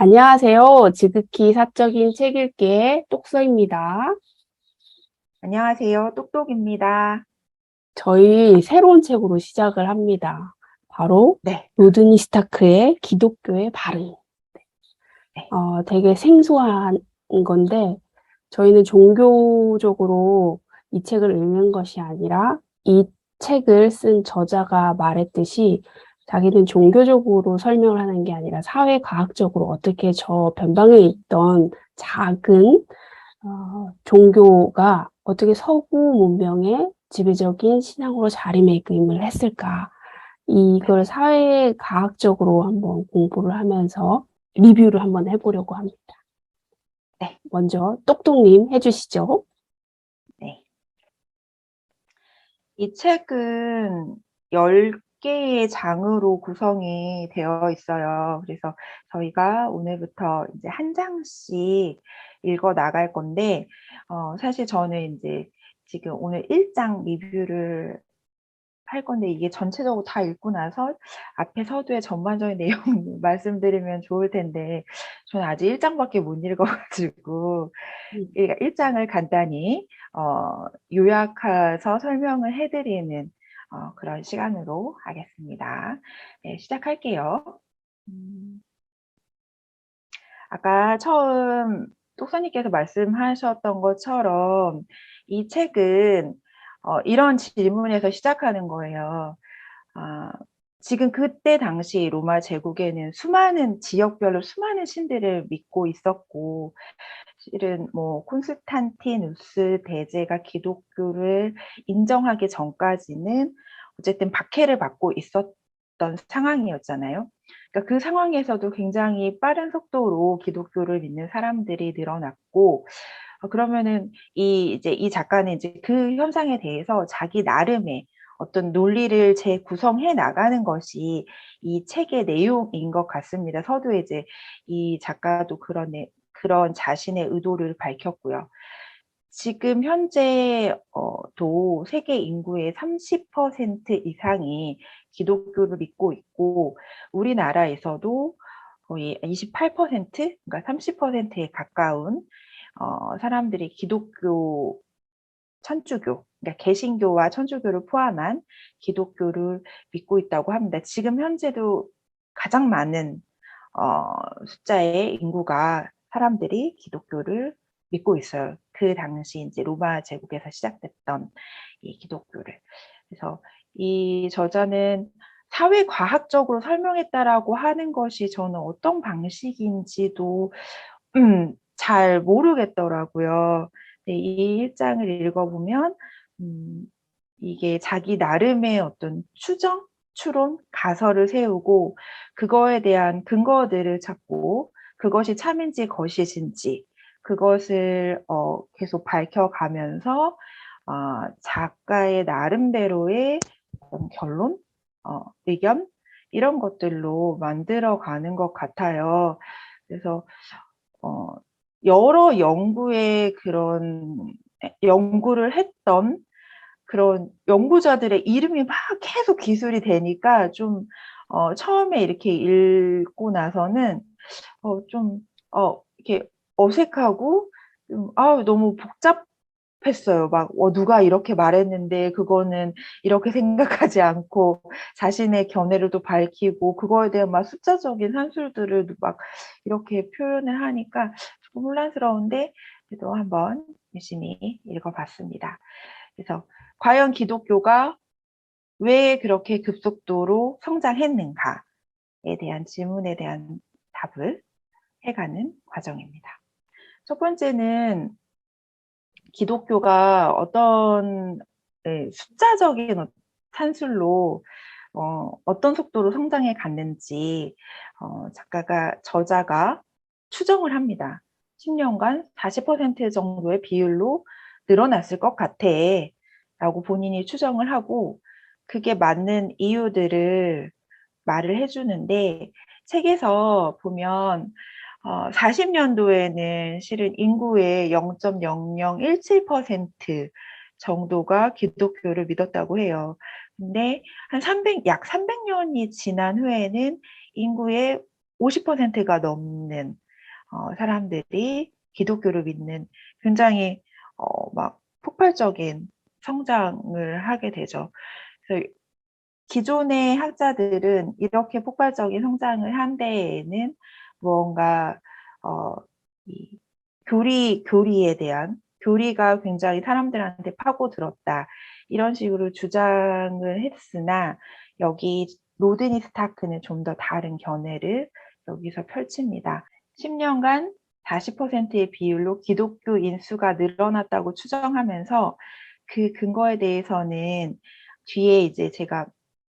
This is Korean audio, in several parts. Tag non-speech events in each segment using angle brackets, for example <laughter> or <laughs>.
안녕하세요. 지극히 사적인 책 읽기의 똑서입니다. 안녕하세요. 똑똑입니다. 저희 새로운 책으로 시작을 합니다. 바로 네. 로드니 스타크의 기독교의 발음. 네. 어, 되게 생소한 건데 저희는 종교적으로 이 책을 읽는 것이 아니라 이 책을 쓴 저자가 말했듯이 자기는 종교적으로 설명을 하는 게 아니라 사회과학적으로 어떻게 저 변방에 있던 작은 어, 종교가 어떻게 서구 문명의 지배적인 신앙으로 자리매김을 했을까? 이걸 사회과학적으로 한번 공부를 하면서 리뷰를 한번 해보려고 합니다. 네. 먼저 똑똑님 해주시죠. 이 책은 10 개의 장으로 구성이 되어 있어요. 그래서 저희가 오늘부터 이제 한 장씩 읽어 나갈 건데, 어, 사실 저는 이제 지금 오늘 1장 리뷰를 할 건데 이게 전체적으로 다 읽고 나서 앞에 서두의 전반적인 <laughs> 내용 말씀드리면 좋을 텐데 저는 아직 1장밖에 못 읽어가지고 음. 1장을 간단히 어, 요약해서 설명을 해드리는 어, 그런 시간으로 하겠습니다. 네, 시작할게요. 음, 아까 처음 똑선님께서 말씀하셨던 것처럼 이 책은 어, 이런 질문에서 시작하는 거예요. 아, 지금 그때 당시 로마 제국에는 수많은 지역별로 수많은 신들을 믿고 있었고 실은 뭐 콘스탄티누스 대제가 기독교를 인정하기 전까지는 어쨌든 박해를 받고 있었던 상황이었잖아요. 그러니까 그 상황에서도 굉장히 빠른 속도로 기독교를 믿는 사람들이 늘어났고 어, 그러면은 이 이제 이 작가는 이제 그 현상에 대해서 자기 나름의 어떤 논리를 재구성해 나가는 것이 이 책의 내용인 것 같습니다. 서두에 이제 이 작가도 그런 내- 그런 자신의 의도를 밝혔고요. 지금 현재 어, 도 세계 인구의 30% 이상이 기독교를 믿고 있고 우리나라에서도 거의 28% 그러니까 30%에 가까운 어, 사람들이 기독교 천주교, 그러니까 개신교와 천주교를 포함한 기독교를 믿고 있다고 합니다. 지금 현재도 가장 많은 어, 숫자의 인구가 사람들이 기독교를 믿고 있어요. 그 당시 이제 로마 제국에서 시작됐던 이 기독교를. 그래서 이 저자는 사회 과학적으로 설명했다라고 하는 것이 저는 어떤 방식인지도 음, 잘 모르겠더라고요. 네, 이 일장을 읽어보면 음, 이게 자기 나름의 어떤 추정, 추론, 가설을 세우고 그거에 대한 근거들을 찾고 그것이 참인지 거짓인지 그것을 어, 계속 밝혀가면서 어, 작가의 나름대로의 결론, 어, 의견 이런 것들로 만들어가는 것 같아요. 그래서 어, 여러 연구의 그런 연구를 했던 그런 연구자들의 이름이 막 계속 기술이 되니까 좀 어, 처음에 이렇게 읽고 나서는 어, 좀 어, 이렇게 어색하고 좀, 아, 너무 복잡했어요. 막 어, 누가 이렇게 말했는데 그거는 이렇게 <laughs> 생각하지 않고 자신의 견해를 또 밝히고 그거에 대한 막 숫자적인 산술들을 막 이렇게 표현을 하니까 조금 혼란스러운데 그래도 한번 열심히 읽어봤습니다. 그래서 과연 기독교가 왜 그렇게 급속도로 성장했는가에 대한 질문에 대한 답을 해가는 과정입니다. 첫 번째는 기독교가 어떤 네, 숫자적인 산술로 어, 어떤 속도로 성장해 갔는지 어, 작가가 저자가 추정을 합니다. 10년간 40% 정도의 비율로 늘어났을 것 같아 라고 본인이 추정을 하고 그게 맞는 이유들을 말을 해주는데 책에서 보면 어, 40년도에는 실은 인구의 0.0017% 정도가 기독교를 믿었다고 해요. 근데 한 300, 약 300년이 지난 후에는 인구의 50%가 넘는 어, 사람들이 기독교를 믿는 굉장히 어, 막 폭발적인 성장을 하게 되죠. 그래서 기존의 학자들은 이렇게 폭발적인 성장을 한 데에는 무언가 어, 이 교리 교리에 대한 교리가 굉장히 사람들한테 파고들었다 이런 식으로 주장을 했으나 여기 로드니 스타크는 좀 더 다른 견해를 여기서 펼칩니다. 10년간 40%의 비율로 기독교 인수가 늘어났다고 추정하면서 그 근거에 대해서는 뒤에 이제 제가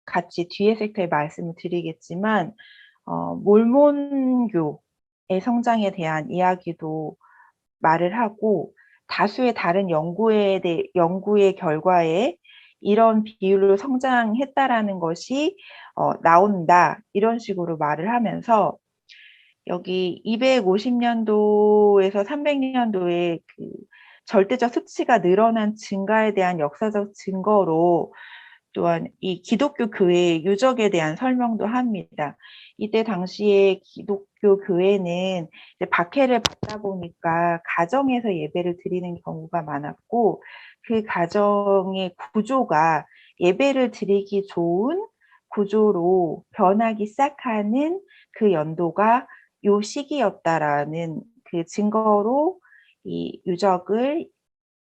같이 뒤에 섹터에 말씀을 드리겠지만 어, 몰몬교의 성장에 대한 이야기도 말을 하고 다수의 다른 연구에 대해 연구의 결과에 이런 비율로 성장했다라는 것이 어, 나온다. 이런 식으로 말을 하면서 여기 250년도에서 300년도에 그 절대적 수치가 늘어난 증가에 대한 역사적 증거로 또한 이 기독교 교회의 유적에 대한 설명도 합니다. 이때 당시에 기독교 교회는 박해를 받다 보니까 가정에서 예배를 드리는 경우가 많았고 그 가정의 구조가 예배를 드리기 좋은 구조로 변하기 시작하는 그 연도가 요 시기였다라는 그 증거로 이 유적을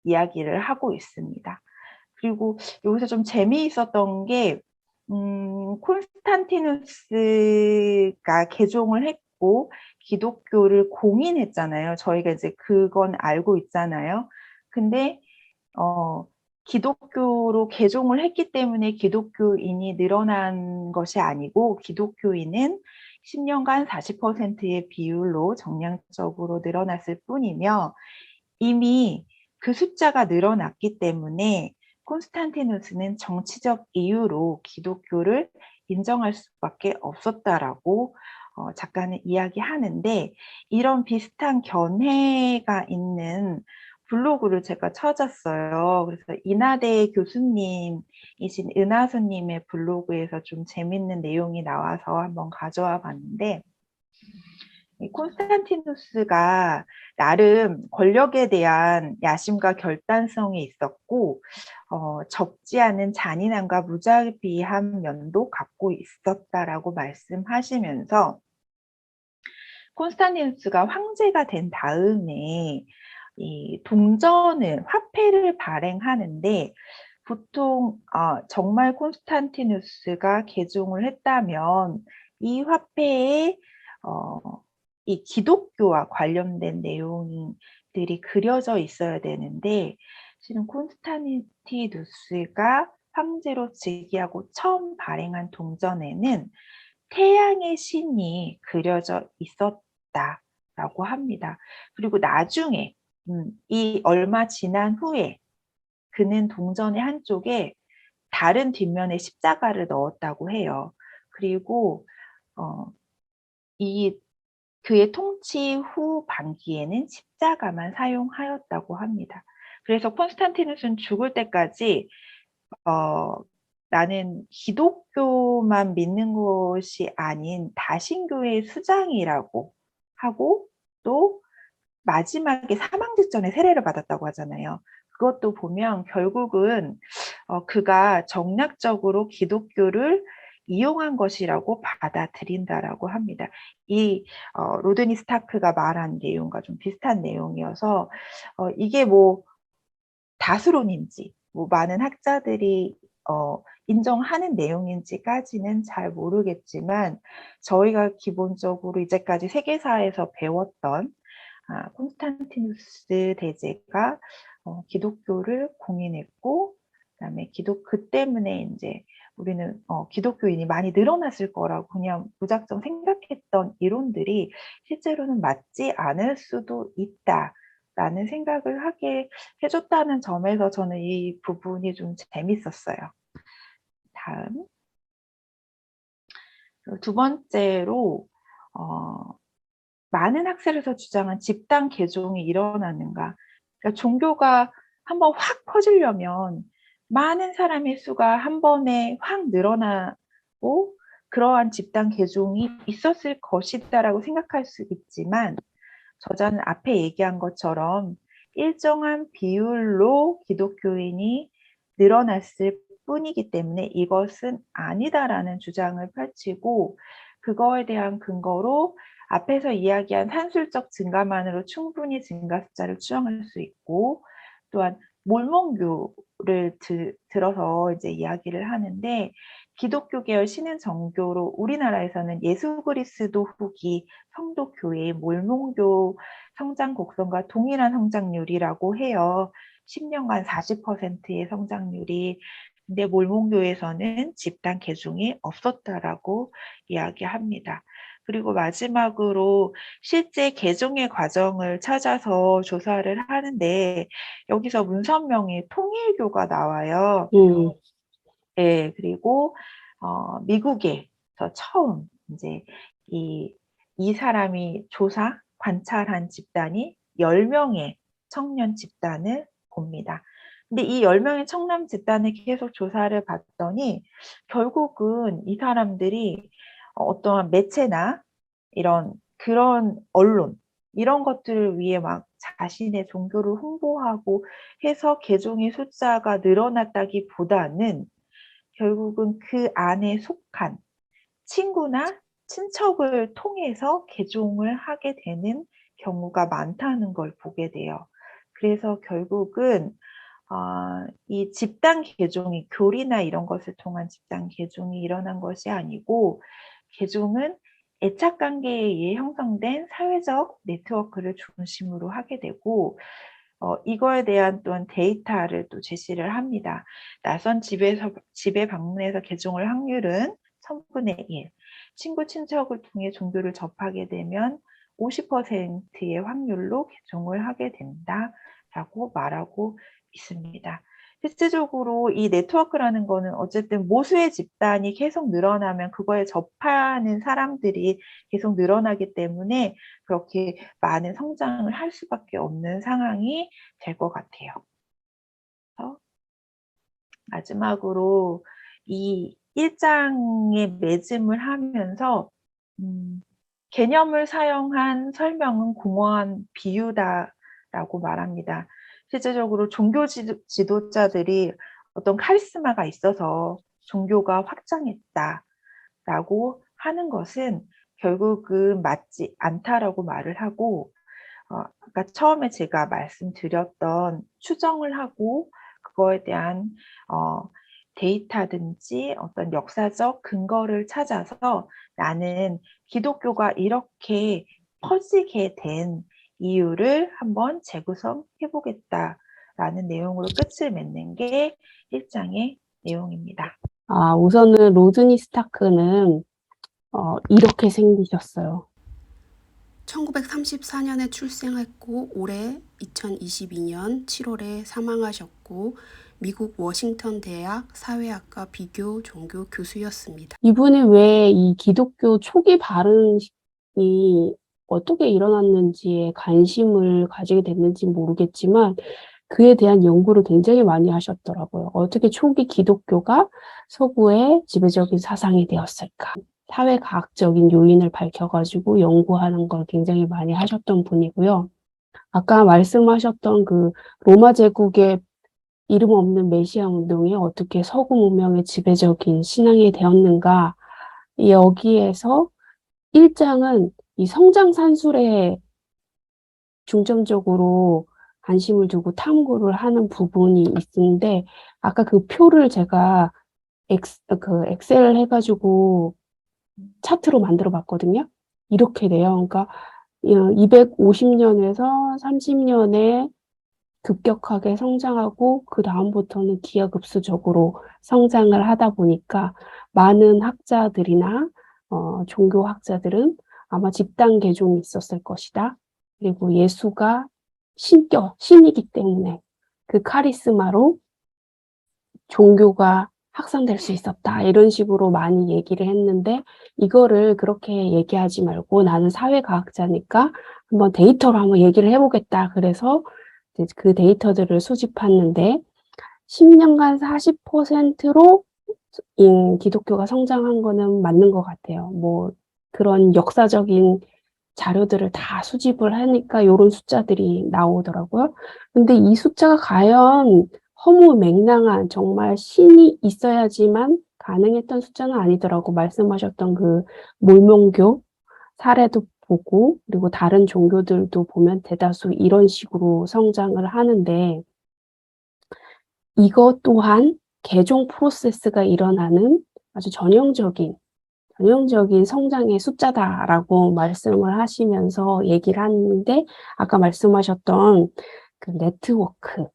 이야기를 하고 있습니다. 그리고 여기서 좀 재미있었던 게 음, 콘스탄티누스가 개종을 했고 기독교를 공인했잖아요. 저희가 이제 그건 알고 있잖아요. 근데 어, 기독교로 개종을 했기 때문에 기독교인이 늘어난 것이 아니고 기독교인은 10년간 40%의 비율로 정량적으로 늘어났을 뿐이며 이미 그 숫자가 늘어났기 때문에 콘스탄티누스는 정치적 이유로 기독교를 인정할 수밖에 없었다라고 어, 작가는 이야기하는데 이런 비슷한 견해가 있는 블로그를 제가 찾았어요. 그래서 인하대 교수님이신 은하수님의 블로그에서 좀 재밌는 내용이 나와서 한번 가져와 봤는데 콘스탄티누스가 나름 권력에 대한 야심과 결단성이 있었고 어, 적지 않은 잔인함과 무자비한 면도 갖고 있었다라고 말씀하시면서 콘스탄티누스가 황제가 된 다음에 이 동전을 화폐를 발행하는데 보통 어, 정말 콘스탄티누스가 개종을 했다면 이 화폐에 어, 이 기독교와 관련된 내용들이 그려져 있어야 되는데 실은 콘스탄티누스가 황제로 즉위하고 처음 발행한 동전에는 태양의 신이 그려져 있었다라고 합니다. 그리고 나중에 음, 이 얼마 지난 후에 그는 동전의 한쪽에 다른 뒷면에 십자가를 넣었다고 해요. 그리고 어, 이 그의 통치 후 반기에는 십자가만 사용하였다고 합니다. 그래서 콘스탄티누스는 죽을 때까지 어, 나는 기독교만 믿는 것이 아닌 다신교의 수장이라고 하고 또 마지막에 사망 직전에 세례를 받았다고 하잖아요. 그것도 보면 결국은 어, 그가 정략적으로 기독교를 이용한 것이라고 받아들인다라고 합니다. 이 어, 로드니 스타크가 말한 내용과 좀 비슷한 내용이어서 어, 이게 뭐 다수론인지 뭐 많은 학자들이 어, 인정하는 내용인지까지는 잘 모르겠지만 저희가 기본적으로 이제까지 세계사에서 배웠던 아, 콘스탄티누스 대제가 어, 기독교를 공인했고 그다음에 기독 그 때문에 이제 우리는 어, 기독교인이 많이 늘어났을 거라고 그냥 무작정 생각했던 이론들이 실제로는 맞지 않을 수도 있다 라는 생각을 하게 해줬다는 점에서 저는 이 부분이 좀 재밌었어요. 다음 두 번째로 어, 많은 학설에서 주장한 집단 개종이 일어나는가? 그러니까 종교가 한번 확 퍼지려면 많은 사람의 수가 한 번에 확 늘어나고 그러한 집단 개종이 있었을 것이다라고 생각할 수 있지만 저자는 앞에 얘기한 것처럼 일정한 비율로 기독교인이 늘어났을 뿐이기 때문에 이것은 아니다라는 주장을 펼치고 그거에 대한 근거로 앞에서 이야기한 산술적 증가만으로 충분히 증가 숫자를 추정할 수 있고 또한 몰몬교 를 드- 들어서 이제 이야기를 하는데 기독교 계열 신흥 정교로 우리나라에서는 예수 그리스도 후기 성도 교회의 몰몬교 성장 곡선과 동일한 성장률이라고 해요. 10년간 40%의 성장률이 근데 몰몬교에서는 집단 개종이 없었다라고 이야기합니다. 그리고 마지막으로 실제 개종의 과정을 찾아서 조사를 하는데 여기서 문선명의 통일교가 나와요. 음, 네, 그리고 어, 미국에서 처음 이제 이, 이 사람이 조사, 관찰한 집단이 10명의 청년 집단을 봅니다. 근데 이 10명의 청년 집단을 계속 조사를 봤더니 결국은 이 사람들이 어떠한 매체나 이런 그런 언론 이런 것들을 위해 막 자신의 종교를 홍보하고 해서 개종의 숫자가 늘어났다기보다는 결국은 그 안에 속한 친구나 친척을 통해서 개종을 하게 되는 경우가 많다는 걸 보게 돼요. 그래서 결국은 어, 이 집단 개종이 교리나 이런 것을 통한 집단 개종이 일어난 것이 아니고 개종은 애착 관계에 의해 형성된 사회적 네트워크를 중심으로 하게 되고 어, 이거에 대한 또한 데이터를 또 제시를 합니다. 낯선 집에서 집에 방문해서 개종할 확률은 1000분의 1. 친구 친척을 통해 종교를 접하게 되면 50%의 확률로 개종을 하게 된다라고 말하고 있습니다. 실질적으로 이 네트워크라는 거는 어쨌든 모수의 집단이 계속 늘어나면 그거에 접하는 사람들이 계속 늘어나기 때문에 그렇게 많은 성장을 할 수밖에 없는 상황이 될 것 같아요. 마지막으로 이 1장에 매짐을 하면서 음, 개념을 사용한 설명은 공허한 비유다라고 말합니다. 실제적으로 종교 지도, 지도자들이 어떤 카리스마가 있어서 종교가 확장했다라고 하는 것은 결국은 맞지 않다라고 말을 하고 어, 아까 처음에 제가 말씀드렸던 추정을 하고 그거에 대한 어, 데이터든지 어떤 역사적 근거를 찾아서 나는 기독교가 이렇게 퍼지게 된 이유를 한번 재구성해 보겠다라는 내용으로 끝을 맺는 게 1장의 내용입니다. 아, 우선은 로즈니 스타크는 어, 이렇게 생기셨어요. 1934년에 출생했고 올해 2022년 7월에 사망하셨고 미국 워싱턴 대학 사회학과 비교 종교 교수였습니다. 이분이 왜 이 기독교 초기 발흥이 어떻게 일어났는지에 관심을 가지게 됐는지 모르겠지만 그에 대한 연구를 굉장히 많이 하셨더라고요. 어떻게 초기 기독교가 서구의 지배적인 사상이 되었을까? 사회과학적인 요인을 밝혀가지고 연구하는 걸 굉장히 많이 하셨던 분이고요. 아까 말씀하셨던 그 로마 제국의 이름 없는 메시아 운동이 어떻게 서구 문명의 지배적인 신앙이 되었는가? 여기에서 1장은 이 성장 산술에 중점적으로 관심을 두고 탐구를 하는 부분이 있는데 아까 그 표를 제가 엑스, 그 엑셀 해가지고 차트로 만들어 봤거든요. 이렇게 돼요. 그러니까 250년에서 30년에 급격하게 성장하고 그 다음부터는 기하급수적으로 성장을 하다 보니까 많은 학자들이나 어, 종교학자들은 아마 집단 개종이 있었을 것이다. 그리고 예수가 신격, 신이기 때문에 그 카리스마로 종교가 확산될 수 있었다. 이런 식으로 많이 얘기를 했는데 이거를 그렇게 얘기하지 말고 나는 사회과학자니까 한번 데이터로 한번 얘기를 해보겠다. 그래서 그 데이터들을 수집했는데 10년간 40%로 인 기독교가 성장한 거는 맞는 것 같아요. 뭐 그런 역사적인 자료들을 다 수집을 하니까 요런 숫자들이 나오더라고요. 근데 이 숫자가 과연 허무 맹랑한 정말 신이 있어야지만 가능했던 숫자는 아니더라고 말씀하셨던 그 몰몬교 사례도 보고 그리고 다른 종교들도 보면 대다수 이런 식으로 성장을 하는데 이것 또한 개종 프로세스가 일어나는 아주 전형적인 전형적인 성장의 숫자다라고 말씀을 하시면서 얘기를 하는데 아까 말씀하셨던 그 네트워크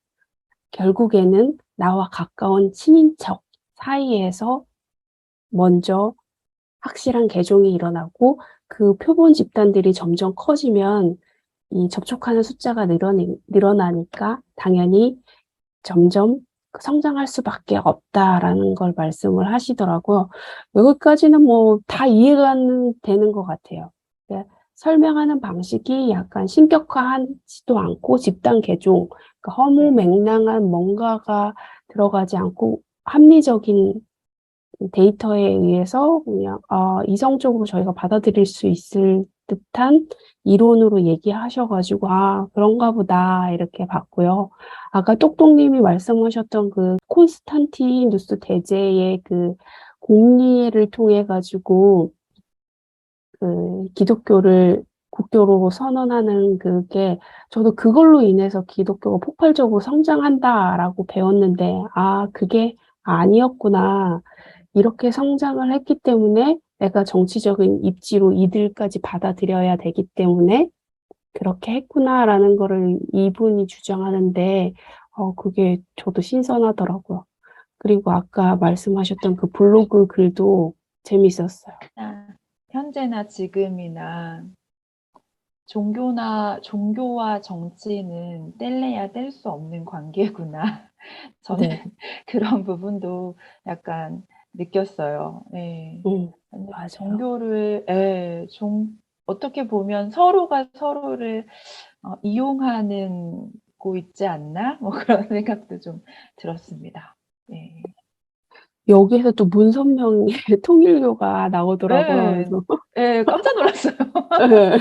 결국에는 나와 가까운 친인척 사이에서 먼저 확실한 개종이 일어나고 그 표본 집단들이 점점 커지면 이 접촉하는 숫자가 늘어나니까 당연히 점점 성장할 수밖에 없다라는 걸 말씀을 하시더라고요. 여기까지는 뭐 다 이해가 되는 것 같아요. 그러니까 설명하는 방식이 약간 신격화하지도 않고 집단 개종, 그러니까 허무맹랑한 뭔가가 들어가지 않고 합리적인 데이터에 의해서 그냥 아, 이성적으로 저희가 받아들일 수 있을 듯한 이론으로 얘기하셔가지고 아 그런가 보다 이렇게 봤고요. 아까 똑똑님이 말씀하셨던 그 콘스탄티누스 대제의 그 공리를 통해 가지고 그 기독교를 국교로 선언하는 그게 저도 그걸로 인해서 기독교가 폭발적으로 성장한다라고 배웠는데 아 그게 아니었구나. 이렇게 성장을 했기 때문에 내가 정치적인 입지로 이들까지 받아들여야 되기 때문에 그렇게 했구나라는 거를 이분이 주장하는데 어, 그게 저도 신선하더라고요. 그리고 아까 말씀하셨던 그 블로그 글도 재밌었어요. 아, 현재나 지금이나 종교나 종교와 정치는 뗄래야 뗄 수 없는 관계구나. <laughs> 저는 네. 그런 부분도 약간 느꼈어요. 네. 음, 맞아요. 종교를 예, 종 어떻게 보면 서로가 서로를 어, 이용하는 고 있지 않나? <laughs> 뭐 그런 생각도 좀 들었습니다. 예. 여기에서 또 문선명의 <laughs> 통일교가 나오더라고요. 네. 그래서 예, 깜짝 놀랐어요. <laughs> 네.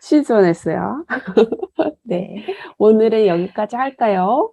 신선했어요. 네. 네. 오늘은 여기까지 할까요?